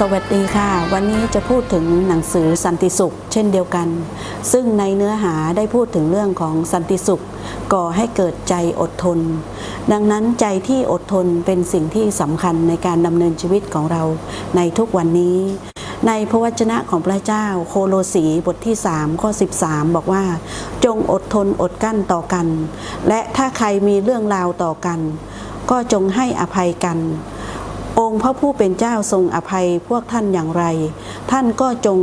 สวัสดีค่ะ วันนี้จะพูดถึงหนังสือสันติสุข เช่นเดียวกัน ซึ่งในเนื้อหาได้พูดถึงเรื่องของสันติสุข ก่อให้เกิดใจอดทน ดังนั้นใจที่อดทนเป็นสิ่งที่สำคัญในการดำเนินชีวิตของเราในทุกวันนี้ ในพระวจนะของพระเจ้าโคโลสีบทที่ 3 ข้อ 13 บอกว่า จงอดทนอดกั้นต่อกัน และถ้าใครมีเรื่องราวต่อกัน ก็จงให้อภัยกัน องค์พระผู้เป็นเจ้าทรงอภัยพวกท่านอย่างไร ท่านก็จง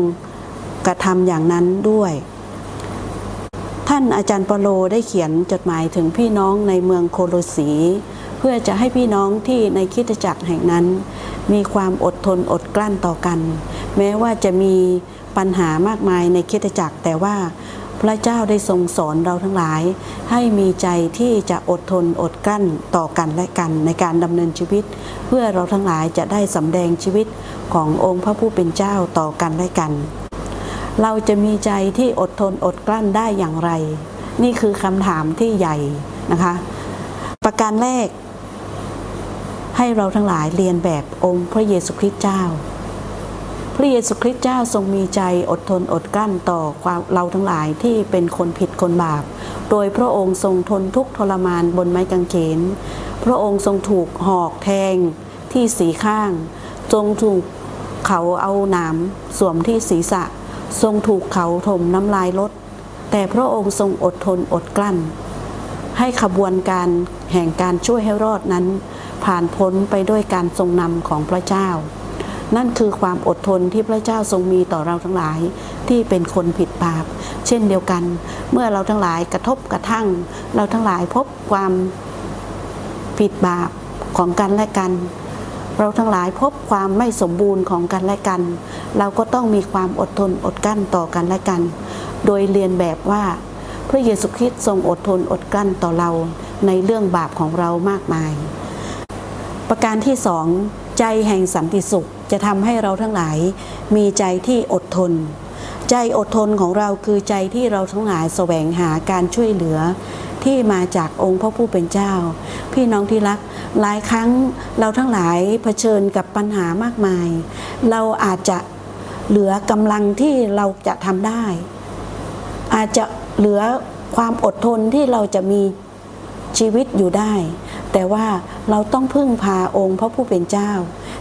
กระทำอย่างนั้นด้วย ท่านอาจารย์ปโลได้เขียนจดหมายถึงพี่น้องในเมืองโคโลสี เพื่อจะให้พี่น้องที่ในคิดจักรแห่งนั้น มีความอดทนอดกลั้นต่อกัน แม้ว่าจะมีปัญหามากมายในคิดจักรแต่ว่า พระเจ้าได้ทรงสอนเราทั้งหลาย ให้มีใจที่จะอดทนอดกลั้นต่อกันและกันในการดำเนินชีวิต เพื่อเราทั้งหลายจะได้สำแดงชีวิตขององค์พระผู้เป็นเจ้าต่อกันและกัน เราจะมีใจที่อดทนอดกลั้นได้อย่างไร นี่คือคำถามที่ใหญ่นะคะ ประการแรก ให้เราทั้งหลายเรียนแบบองค์พระเยซูคริสต์เจ้า พระเยซูคริสต์เจ้าทรงมีใจอดทนอดกลั้นต่อความเราทั้งหลายที่เป็นคนผิดคนบาป โดยพระองค์ทรงทนทุกทรมานบนไม้กางเขน พระองค์ทรงถูกหอกแทงที่สีข้าง ทรงถูกเขาเอาหนามสวมที่ศีรษะ ทรงถูกเขาถมน้ำลายลด แต่พระองค์ทรงอดทนอดกลั้น ให้ขบวนการแห่งการช่วยให้รอดนั้น ผ่านพ้นไปด้วยการทรงนำของพระเจ้า นั่นคือความอดทนที่พระเจ้าทรงมีต่อเราทั้งหลายที่เป็นคนผิดบาป เช่นเดียวกัน เมื่อเราทั้งหลายกระทบกระทั่ง เราทั้งหลายพบความผิดบาปของกันและกัน เราทั้งหลายพบความไม่สมบูรณ์ของกันและกัน เราก็ต้องมีความอดทนอดกลั้นต่อกันและกัน โดยเรียนแบบว่าพระเยซูคริสต์ทรงอดทนอดกลั้นต่อเราในเรื่องบาปของเรามากมาย ประการที่สองใจแห่งสันติสุข จะทำให้เราทั้งหลายมีใจที่อดทน ใจอดทนของเราคือใจที่เราทั้งหลายแสวงหาการช่วยเหลือที่มาจากองค์พระผู้เป็นเจ้า พี่น้องที่รักหลายครั้งเราทั้งหลายเผชิญกับปัญหามากมาย เราอาจจะเหลือกำลังที่เราจะทำได้ อาจจะเหลือความอดทนที่เราจะมีชีวิตอยู่ได้ แต่ว่าเราต้องพึ่งพาองค์พระผู้เป็นเจ้า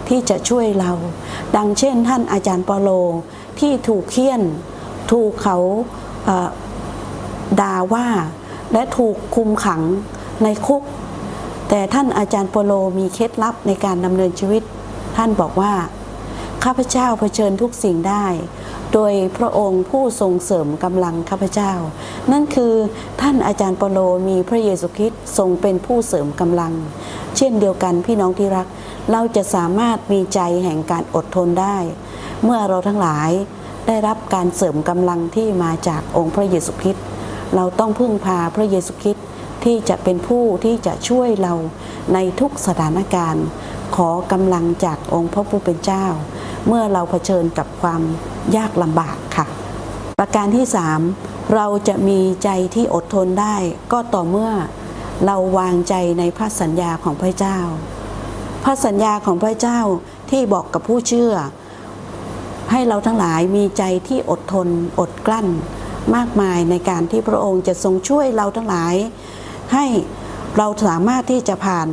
ที่จะช่วยเรา ดังเช่น ท่านอาจารย์ปอโลที่ถูกเคี่ยน ถูกเขาด่าว่า และถูกคุมขังในคุก แต่ท่านอาจารย์ปอโลมีเคล็ดลับในการดำเนินชีวิต ท่านบอกว่า ข้าพเจ้าเผชิญทุกสิ่งได้ โดยพระองค์ผู้ทรงเสริมกำลังข้าพเจ้า นั่นคือท่านอาจารย์ปโลมีพระเยซูคริสต์ทรงเป็นผู้เสริมกำลัง เช่นเดียวกันพี่น้องที่รัก เราจะสามารถมีใจแห่งการอดทนได้ เมื่อเราทั้งหลายได้รับการเสริมกำลังที่มาจากองค์พระเยซูคริสต์เราต้องพึ่งพาพระเยซูคริสต์ที่จะเป็นผู้ที่จะช่วยเราในทุกสถานการณ์ ขอกำลังจากองค์พระผู้เป็นเจ้า เมื่อเราเผชิญกับความ ยากลำบากค่ะ ประการที่สามเราจะมีใจที่อดทนได้ ก็ต่อเมื่อเราวางใจในพระสัญญาของพระเจ้า พระสัญญาของพระเจ้าที่บอกกับผู้เชื่อ ให้เราทั้งหลายมีใจที่อดทนอดกลั้น มากมายในการที่พระองค์จะทรงช่วยเราทั้งหลาย ให้เราสามารถที่จะผ่าน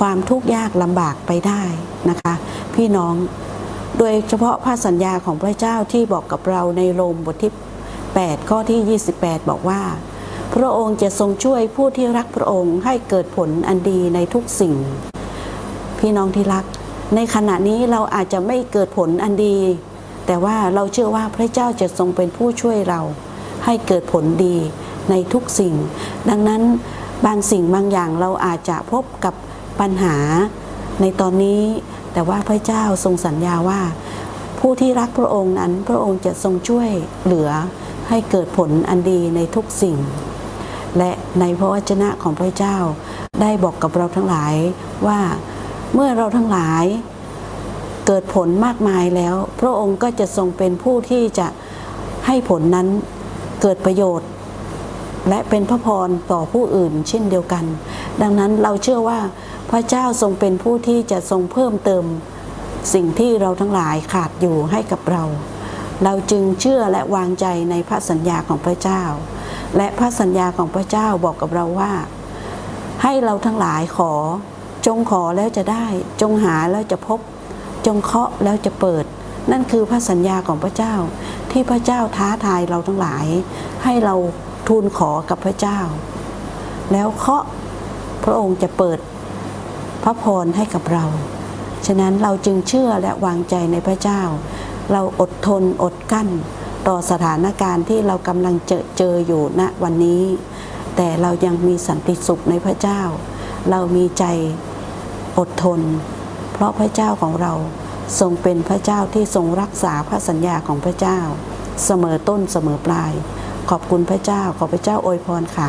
ความทุกข์ยากลำบากไปได้นะคะ พี่น้อง โดยเฉพาะพระสัญญาของพระเจ้าที่บอกกับเราในโรมบทที่ 8 ข้อที่ 28 บอกว่า พระองค์จะทรงช่วยผู้ที่รักพระองค์ให้เกิดผลอันดีในทุกสิ่ง พี่น้องที่รัก ในขณะนี้เราอาจจะไม่เกิดผลอันดี แต่ว่าเราเชื่อว่าพระเจ้าจะทรงเป็นผู้ช่วยเรา ให้เกิดผลดีในทุกสิ่ง ดังนั้นบางสิ่งบางอย่างเราอาจจะพบกับปัญหาในตอนนี้ แต่ว่าพระเจ้าทรงสัญญาว่า ผู้ที่รักพระองค์นั้น พระองค์จะทรงช่วยเหลือให้เกิดผลอันดีในทุกสิ่ง และในพระวจนะของพระเจ้าได้บอกกับเราทั้งหลายว่าเมื่อเราทั้งหลายเกิดผลมากมายแล้ว พระองค์ก็จะทรงเป็นผู้ที่จะให้ผลนั้นเกิดประโยชน์ และเป็นพระพรต่อผู้อื่นเช่นเดียวกัน ดังนั้นเราเชื่อว่า พระเจ้าทรงเป็นผู้ที่จะทรงเพิ่มเติม สิ่งที่เราทั้งหลายขาดอยู่ให้กับเรา เราจึงเชื่อและวางใจในพระสัญญาของพระเจ้า และพระสัญญาของพระเจ้าบอกกับเราว่า ให้เราทั้งหลายขอ จงขอแล้วจะได้ จงหาแล้วจะพบ จงเคาะแล้วจะเปิด นั่นคือพระสัญญาของพระเจ้า ที่พระเจ้าท้าทายเราทั้งหลาย ให้เราทูลขอกับพระเจ้า แล้วเคาะพระองค์จะเปิด พระพรให้กับเรา ฉะนั้นเราจึงเชื่อและวางใจในพระเจ้า เราอดทนอดกั้น ต่อสถานการณ์ที่เรากำลังเจอเจออยู่ณวันนี้ แต่เรายังมีสันติสุขในพระเจ้า เรามีใจอดทน เพราะพระเจ้าของเราทรงเป็นพระเจ้าที่ทรงรักษาพระสัญญาของพระเจ้า เสมอต้นเสมอปลาย ขอบคุณพระเจ้าขอพระเจ้าอวยพรค่ะ